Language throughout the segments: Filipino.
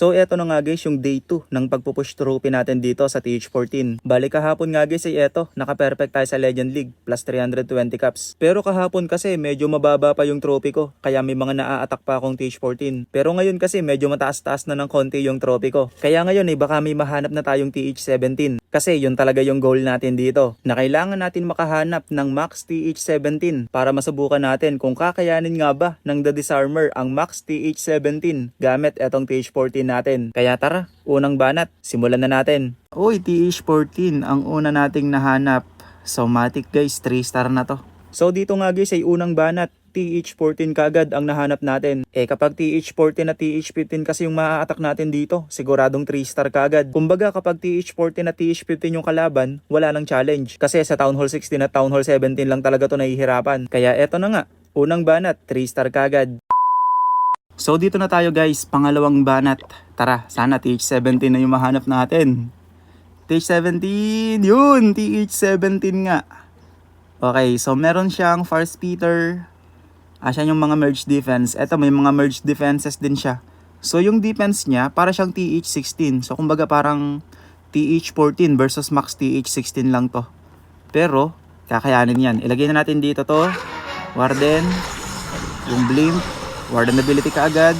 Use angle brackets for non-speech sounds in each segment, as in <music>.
So eto na nga guys yung day 2 ng pagpupush trophy natin dito sa TH14. Bali kahapon nga guys ay eto, naka-perfect tayo sa Legend League plus 320 caps. Pero kahapon kasi medyo mababa pa yung trophy ko kaya may mga naa-attack pa akong TH14. Pero ngayon kasi medyo mataas-taas na ng konti yung trophy ko. Kaya ngayon ay baka may mahanap na tayong TH17. Kasi yun talaga yung goal natin dito. Na kailangan natin makahanap ng max TH17 para masubukan natin kung kakayanin nga ba ng The Disarmer ang max TH17 gamit etong TH14 natin. Kaya tara, unang banat, simulan na natin. Uy, TH14 ang una nating nahanap. Somatic guys, 3 star na to. So dito nga guys ay unang banat, TH14 kagad ang nahanap natin. Eh kapag TH14 na TH15 kasi yung maa-attack natin dito, siguradong 3 star kagad. Kumbaga kapag TH14 na TH15 yung kalaban, wala nang challenge. Kasi sa Town Hall 16 at Town Hall 17 lang talaga to nahihirapan. Kaya eto na nga, unang banat, 3 star kagad. So dito na tayo guys, pangalawang banat. Tara, sana TH17 na yung mahanap natin. TH17, yun, TH17 nga. Okay, so meron siyang far speeder. Ah, siya yung mga merge defense. Eto, may mga merge defenses din siya. So yung defense niya, para siyang TH16. So kumbaga parang TH14 versus max TH16 lang to. Pero, kakayanin yan. Ilagay na natin dito to. Warden, yung blimp, warden ability kaagad.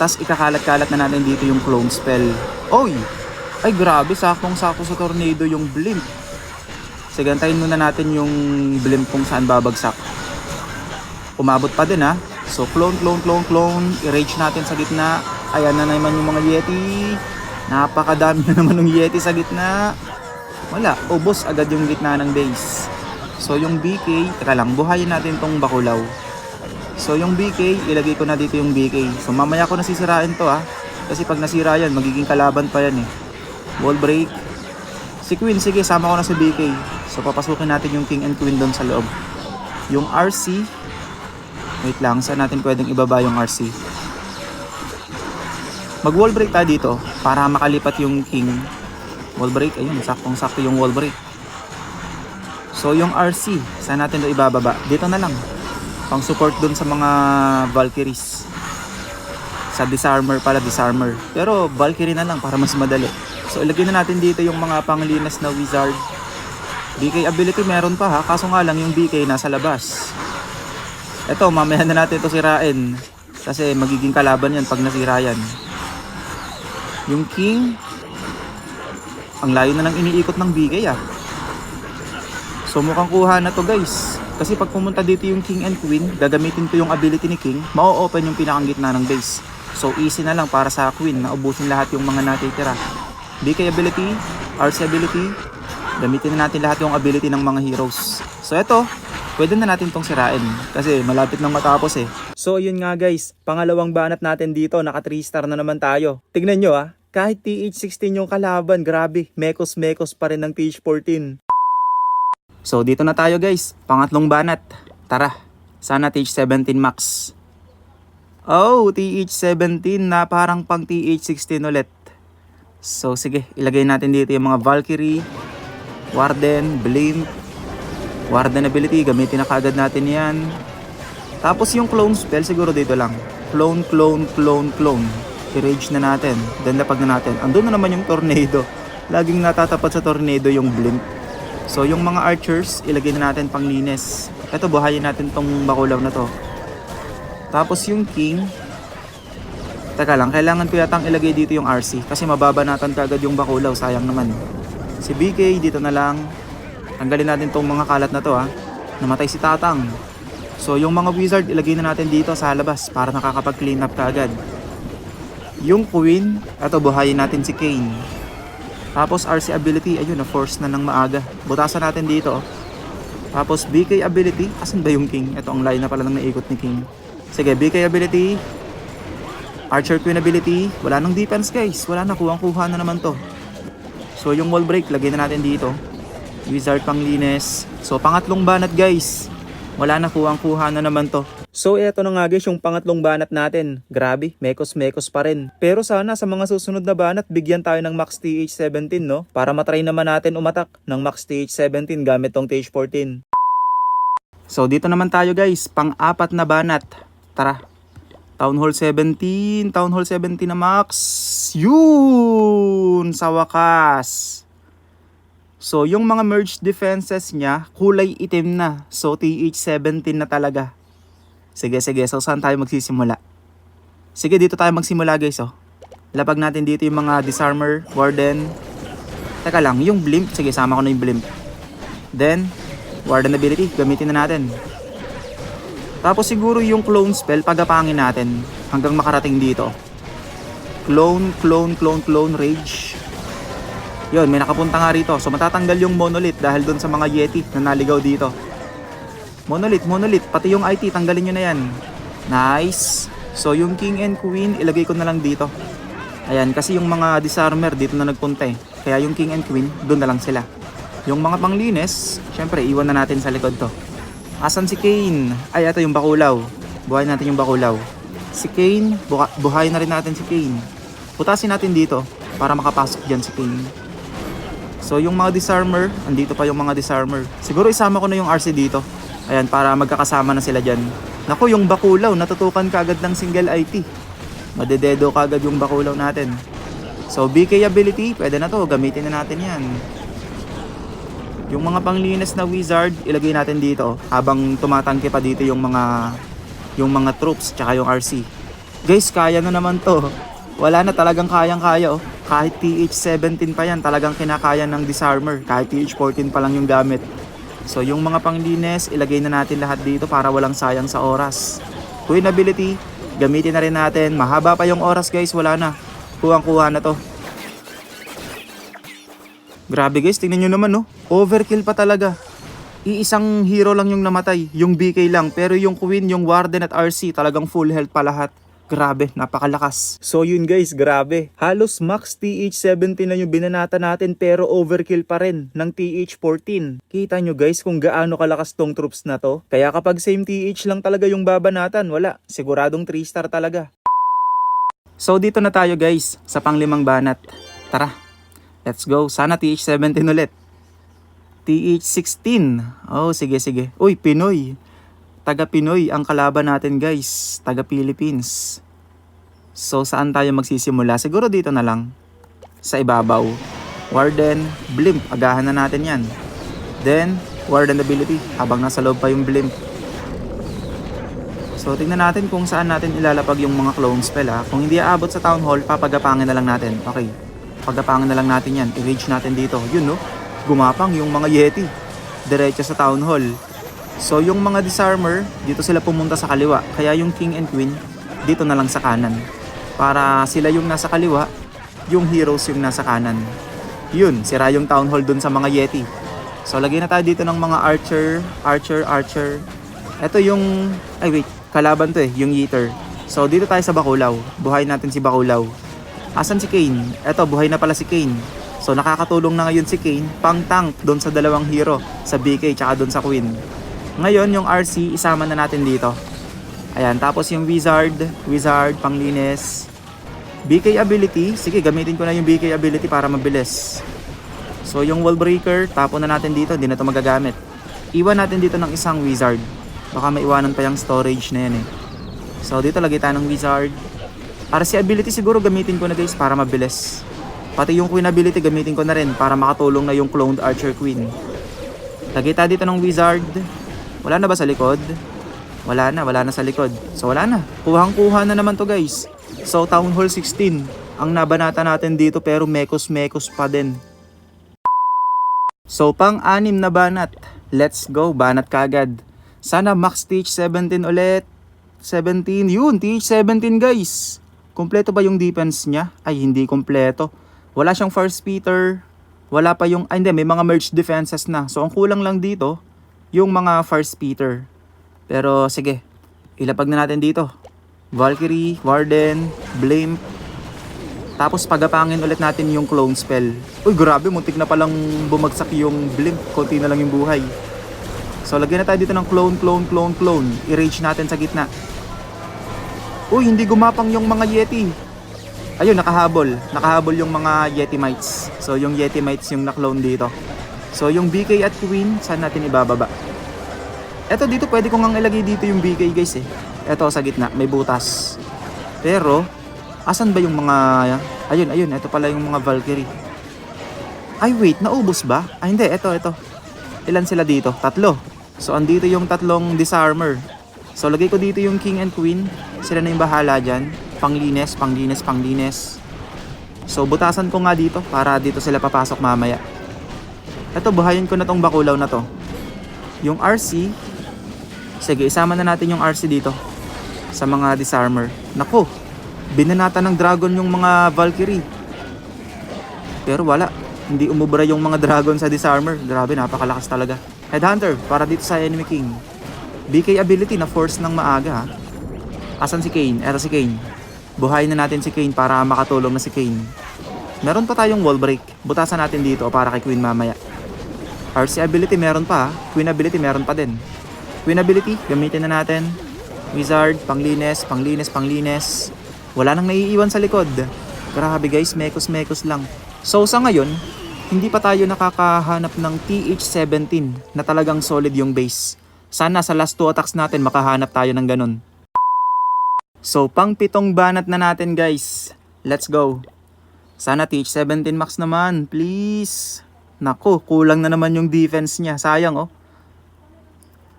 Tapos ikakalat-kalat na natin dito yung clone spell. Oy! Ay grabe, sakong-sako sa tornado yung blimp. Sige, antayin muna natin yung blimp kung saan babagsak. Umabot pa din ha. So clone, clone, clone, clone. I-rage natin sa gitna. Ayan na naman yung mga yeti. Napakadami na naman ng yeti sa gitna. Wala, ubos agad yung gitna ng base. So yung BK, teka lang, buhayin natin tong bakulaw. So yung BK, ilagay ko na dito yung BK. So mamaya ko nasisirain to ha. Kasi pag nasira yan, magiging kalaban pa yan eh. Wall break. Si Queen, sige, sama ko na si BK. So papasukin natin yung King and Queen doon sa loob. Yung RC, wait lang, saan natin pwedeng ibaba yung RC? Mag wall break tayo dito para makalipat yung King. Wall break, ayun, saktong sakto yung wall break. So yung RC, saan natin ito ibababa? Dito na lang. Pang support dun sa mga Valkyries. Sa disarmer pala, disarmer. Pero Valkyrie na lang para mas madali. So ilagay na natin dito yung mga panglinas na wizard. BK ability meron pa ha, kaso nga lang yung BK nasa labas. Eto, mamaya na natin ito sirain. Kasi magiging kalaban yan pag nasira yan. Yung king, ang layo na ng iniikot ng BK ah. So mukhang kuha na to guys. Kasi pag pumunta dito yung king and queen, gagamitin ko yung ability ni king, mau-open yung pinakang gitna ng base. So easy na lang para sa queen na ubusin lahat yung mga natitira. BK ability, RC ability, gamitin na natin lahat yung ability ng mga heroes. So eto, pwede na natin tong sirain kasi malapit nang matapos eh. So yun nga guys, pangalawang banat natin dito, naka 3 star na naman tayo. Tignan nyo ah, kahit TH16 yung kalaban, grabe, mekos-mekos pa rin ng TH14. So dito na tayo guys, pangatlong banat. Tara, sana TH17 max. Oh, TH17 na parang pang TH16 ulit. So sige, ilagay natin dito yung mga Valkyrie, Warden, Blimp, Warden ability, gamitin na kagad natin yan. Tapos yung clone spell siguro dito lang. Clone, clone, clone, clone. I-rage na natin. Then lapag na natin. Andun na naman yung tornado. Laging natatapat sa tornado yung blimp. So yung mga archers, ilagay na natin pang linis. Ito, buhayin natin tong bakulaw na to. Tapos yung king, Teka lang, kailangan ko yatang ilagay dito yung RC kasi mababanatan kagad yung bakulaw, sayang naman. Si BK dito na lang. Tanggalin natin tong mga kalat na to ha. Namatay si Tatang. So yung mga wizard ilagay na natin dito sa labas para nakakapag-clean up kaagad. Yung queen, eto buhayin natin si Kane. Tapos RC ability, ayun na force na ng maaga. Butasan natin dito. oh. Tapos BK ability, asan ba yung king? Ito ang line na pala ng naikot ni king. Sige, BK ability, Archer Queen ability, wala nang defense guys. Wala na, kuhang-kuha na naman to. So yung wall break, lagay na natin dito. Wizard pang linis. So pangatlong banat guys. Wala na, kuhang-kuha na naman to. So eto na nga guys yung pangatlong banat natin. Grabe, mekos-mekos pa rin. Pero sana sa mga susunod na banat, bigyan tayo ng max TH17 no? Para matry naman natin umatak ng max TH17 gamit tong TH14. So dito naman tayo guys, pang-apat na banat. Tara, Town Hall 17, Town Hall 17 na max. Yun! Sa wakas. So, yung mga merged defenses niya, kulay itim na. So, TH17 na talaga. Sige, sige. So, saan tayo magsisimula? Sige, dito tayo magsimula guys, oh. Lapag natin dito yung mga disarmor, warden. Teka lang, yung blimp. Sige, sama ko na yung blimp. Then, warden ability. Gamitin na natin. Tapos siguro yung clone spell, pagapangin natin hanggang makarating dito. Clone, clone, clone, clone, rage. Yun, may nakapunta nga rito. So matatanggal yung monolith dahil dun sa mga yeti na naligaw dito. Monolith, monolith, pati yung IT, tanggalin nyo na yan. Nice. So yung king and queen, ilagay ko na lang dito. Ayan, kasi yung mga disarmer dito na nagpunta eh. Kaya yung king and queen, doon na lang sila. Yung mga panglinis, syempre iwan na natin sa likod to. Asan si Kane? Ay, ito yung bakulaw. Buhay natin yung bakulaw. Si Kane, buha- buhay na rin natin si Kane. Putasin natin dito para makapasok dyan si Kane. So yung mga disarmer, andito pa yung mga disarmer. Siguro isama ko na yung RC dito. Ayan, para magkakasama na sila dyan. Naku, yung bakulaw, natutukan kagad ng single IT. Madededo kagad yung bakulaw natin. So BK ability, pwede na to, gamitin na natin yan. Yung mga panglinis na wizard, ilagay natin dito habang tumatangke pa dito yung mga yung mga troops tsaka yung RC. Guys, kaya na naman to. Wala na talagang kayang-kaya oh. Kahit TH17 pa yan, talagang kinakaya ng disarmer. Kahit TH14 pa lang yung gamit. So yung mga panglinis, ilagay na natin lahat dito para walang sayang sa oras. Queen ability, gamitin na rin natin. Mahaba pa yung oras guys, wala na. Kuwang-kuha na to. Grabe guys, tingnan nyo naman no. Overkill pa talaga. Iisang hero lang yung namatay, yung BK lang. Pero yung Queen, yung Warden at RC, talagang full health pa lahat. Grabe, napakalakas. So yun guys, grabe. Halos max TH17 na yung binanata natin pero overkill pa rin ng TH14. Kita nyo guys kung gaano kalakas tong troops na to. Kaya kapag same TH lang talaga yung babanatan, wala. Siguradong 3 star talaga. So dito na tayo guys, sa panglimang banat. Tara, let's go. Sana TH17 ulit. TH16. Oh, sige sige. Uy, Pinoy. Taga Pinoy ang kalaban natin guys. Taga Philippines. So saan tayo magsisimula? Siguro dito na lang. Sa ibabaw. Warden, Blimp. Agahan na natin yan. Then, Warden ability. Habang nasa loob pa yung Blimp. So tingnan natin kung saan natin ilalapag yung mga clone spell ha. Kung hindi aabot sa town hall, papagapangin na lang natin. Okay. Pagapangin na lang natin yan. I-rage natin dito. Yun no. Gumapang yung mga yeti. Diretso sa town hall. So yung mga disarmer, dito sila pumunta sa kaliwa. Kaya yung king and queen, dito na lang sa kanan. Para sila yung nasa kaliwa, yung heroes yung nasa kanan. Yun, sira yung town hall dun sa mga yeti. So lagyan na tayo dito ng mga archer, archer, archer. Ito yung, ay wait, kalaban to eh, yung yeeter. So dito tayo sa Bakulaw. Buhay natin si Bakulaw. Asan si Kane? Eto, buhay na pala si Kane. So nakakatulong na ngayon si Kane pang tank doon sa dalawang hero, sa BK tsaka doon sa Queen. Ngayon yung RC isama na natin dito. Ayan, tapos yung Wizard, Wizard, panglinis. BK ability, sige gamitin ko na yung BK ability para mabilis. So yung Wall Breaker, tapon na natin dito, hindi na ito magagamit. Iwan natin dito ng isang Wizard. Baka maiwanan pa yung storage na yan eh. So dito lagay tayo ng Wizard. RC ability siguro gamitin ko na guys para mabilis. Pati yung Queen ability gamitin ko na rin para makatulong na yung cloned Archer Queen. Lagay tayo dito ng Wizard. Wala na ba sa likod? Wala na, wala na sa likod. So wala na. Kuhang-kuha na naman to guys. So Town Hall 16 ang nabanata natin dito pero mekos-mekos pa din. So pang-anim na banat. Let's go, banat kagad. Sana max TH17 ulit. 17, yun, TH17 guys. Kompleto ba yung defense niya? Ay, hindi kompleto. Wala siyang first Peter. Wala pa yung, ay hindi, may mga merged defenses na. So ang kulang lang dito, yung mga first Peter. Pero sige, ilapag na natin dito. Valkyrie, Warden, Blame. Tapos pagapangin ulit natin yung clone spell. Uy, grabe, muntik na palang bumagsak yung Blink. Konti na lang yung buhay. So, lagyan na tayo dito ng clone, clone, clone, clone. I-rage natin sa gitna. Uy, hindi gumapang yung mga Yeti. Ayun, nakahabol. Nakahabol yung mga Yeti Mites. So, yung Yeti Mites yung na-clone dito. So, yung BK at Queen, saan natin ibababa? Eto dito, pwede ko ngang ilagay dito yung BK guys eh. Eto sa gitna, may butas. Pero, asan ba yung mga... Ayun, ayun, ito pala yung mga Valkyrie. Ay, wait, naubos ba? Ay, hindi, ito, ito. Ilan sila dito? Tatlo. So, andito yung tatlong disarmer. So, lagay ko dito yung King and Queen. Sila na yung bahala dyan. Panglines, panglines, panglines. So, butasan ko nga dito para dito sila papasok mamaya. Ito, buhayin ko na tong bakulaw na to. Yung RC, sige, isama na natin yung RC dito sa mga disarmer. Nako, binanata ng dragon yung mga Valkyrie. Pero wala, hindi umubra yung mga dragon sa disarmer. Grabe, napakalakas talaga. Headhunter, para dito sa enemy king. BK ability na force ng maaga. Asan si Kane? Eto si Kane. Buhayin na natin si Kane para makatulong na si Kane. Meron pa tayong wall break. Butasan natin dito para kay Queen mamaya. RC ability meron pa. Queen ability meron pa din. Queen ability, gamitin na natin. Wizard, panglines, panglines, panglines. Wala nang naiiwan sa likod. Grabe guys, mekos-mekos lang. So sa ngayon, hindi pa tayo nakakahanap ng TH17 na talagang solid yung base. Sana sa last two attacks natin makahanap tayo ng ganun. So pang pitong banat na natin guys. Let's go. Sana TH17 max naman, please. Nako, kulang na naman yung defense niya. Sayang oh.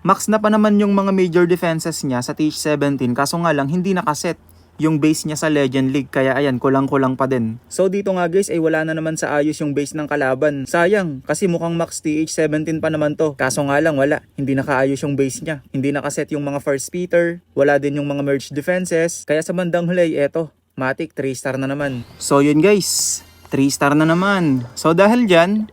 Max na pa naman yung mga major defenses niya sa TH17 kaso nga lang hindi nakaset yung base niya sa Legend League kaya ayan kulang-kulang pa din. So dito nga guys ay wala na naman sa ayos yung base ng kalaban. Sayang kasi mukhang max TH17 pa naman to. Kaso nga lang wala, hindi nakaayos yung base niya. Hindi nakaset yung mga first Peter, wala din yung mga merge defenses. Kaya sa bandang huli eto, Matic 3 star na naman. So yun guys, 3 star na naman. So dahil dyan,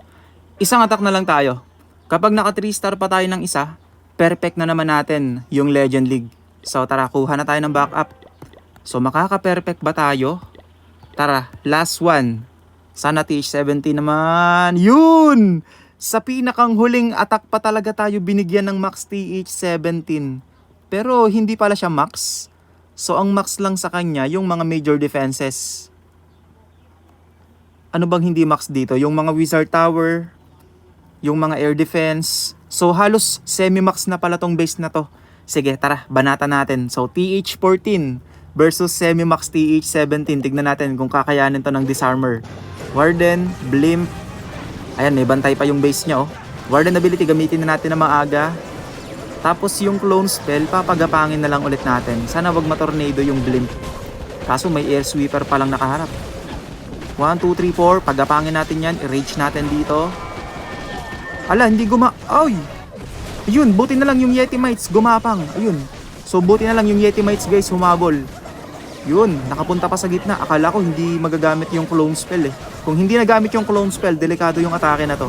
isang attack na lang tayo. Kapag naka 3 star pa tayo ng isa, perfect na naman natin yung Legend League. So tara, kuha na tayo ng backup. So makaka-perfect ba tayo? Tara, last one. Sana TH70 naman. Yun! Sa pinakang huling attack pa talaga tayo binigyan ng max TH17. Pero hindi pala siya max. So ang max lang sa kanya yung mga major defenses. Ano bang hindi max dito? Yung mga Wizard Tower, yung mga air defense. So halos semi-max na pala tong base na to. Sige, tara, banata natin. So TH14 versus semi-max TH17. Tignan natin kung kakayanin to ng disarmer. Warden, Blimp. Ayan, may bantay pa yung base niya oh. Warden ability gamitin na natin na maaga. Tapos yung clone spell, papagapangin na lang ulit natin. Sana wag matornado yung Blimp. Kaso may air sweeper pa lang nakaharap. 1, 2, 3, 4. Pagapangin natin yan. I-rage natin dito. Ala, hindi guma... Ay! Ayun, buti na lang yung Yeti Mites gumapang. Ayun. So, buti na lang yung Yeti Mites guys humabol. Yun, nakapunta pa sa gitna. Akala ko hindi magagamit yung clone spell eh. Kung hindi nagamit yung clone spell, delikado yung atake na to.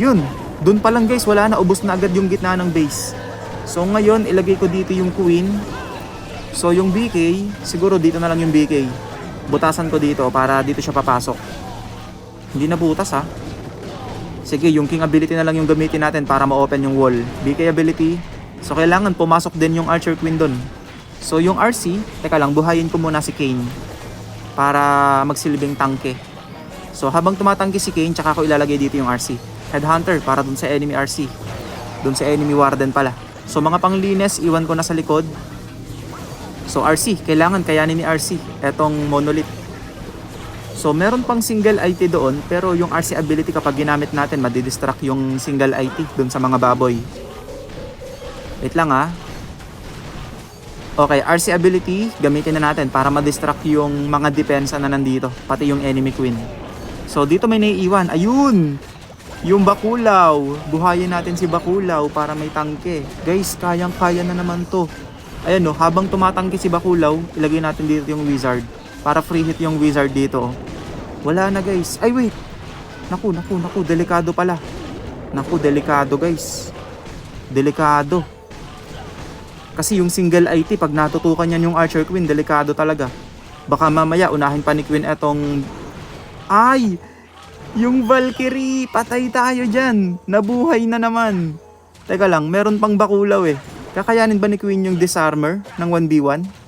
Yun, dun pa lang guys, wala na. Ubus na agad yung gitna ng base. So, ngayon, ilagay ko dito yung Queen. So, yung BK, siguro dito na lang yung BK. Butasan ko dito para dito siya papasok. Hindi na butas ha. Sige, yung King ability na lang yung gamitin natin para ma-open yung wall. BK ability. So, kailangan pumasok din yung Archer Queen dun. So, yung RC, teka lang, buhayin ko muna si Kane para magsilbing tangke. So, habang tumatangke si Kane, tsaka ko ilalagay dito yung RC. Headhunter para dun sa enemy RC. Dun sa enemy Warden pala. So, mga panglines, iwan ko na sa likod. So, RC, kailangan kayanin ni RC etong monolith. So, meron pang single IT doon, pero yung RC ability kapag ginamit natin, madidistract yung single IT doon sa mga baboy. Wait lang ah. Okay, RC ability, gamitin na natin para ma-distract yung mga depensa na nandito, pati yung enemy queen. So, dito may naiiwan. Ayun! Yung Bakulaw. Buhayin natin si Bakulaw para may tangke. Guys, kayang-kaya na naman to. Ayan no, habang tumatangke si Bakulaw, ilagay natin dito yung wizard. Para free hit yung wizard dito. Wala na guys. Ay wait. Naku, naku, naku. Delikado pala. Naku, delikado guys. Delikado. Kasi yung single IT, pag natutukan yan yung Archer Queen, delikado talaga. Baka mamaya, unahin pa ni Queen etong... Ay! Yung Valkyrie! Patay tayo dyan! Nabuhay na naman! Teka lang, meron pang bakulaw eh. Kakayanin ba ni Queen yung disarmer ng 1v1?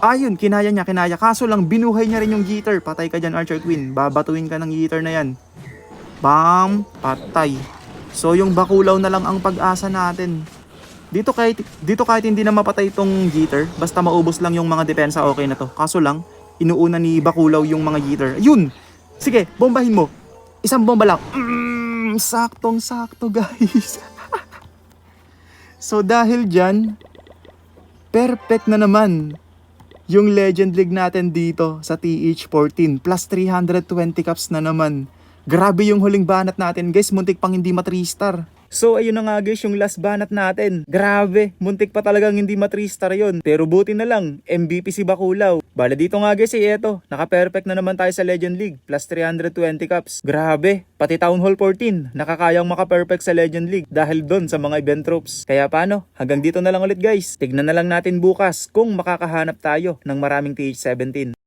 Ayun, kinaya niya, kinaya. Kaso lang, binuhay niya rin yung Jeter. Patay ka dyan, Archer Queen. Babatuin ka ng Jeter na yan. Bam! Patay. So, yung bakulaw na lang ang pag-asa natin. Dito kahit, dito kahit hindi na mapatay itong Jeter, basta maubos lang yung mga depensa, okay na to. Kaso lang, inuuna ni Bakulaw yung mga Jeter. Yun! Sige, bombahin mo. Isang bomba lang. Mm, saktong sakto guys. <laughs> so dahil dyan, perfect na naman yung Legend League natin dito sa TH14 plus 320 caps na naman. Grabe yung huling banat natin guys, muntik pang hindi ma 3 star. So ayun na nga guys yung last banat natin. Grabe, muntik pa talagang hindi ma 3 star yun. Pero buti na lang, MVP si Bakulaw. Bala dito nga guys eh eto, naka-perfect na naman tayo sa Legend League plus 320 caps. Grabe, pati Town Hall 14, nakakayang maka-perfect sa Legend League dahil doon sa mga event tropes. Kaya paano, hanggang dito na lang ulit guys. Tignan na lang natin bukas kung makakahanap tayo ng maraming TH17.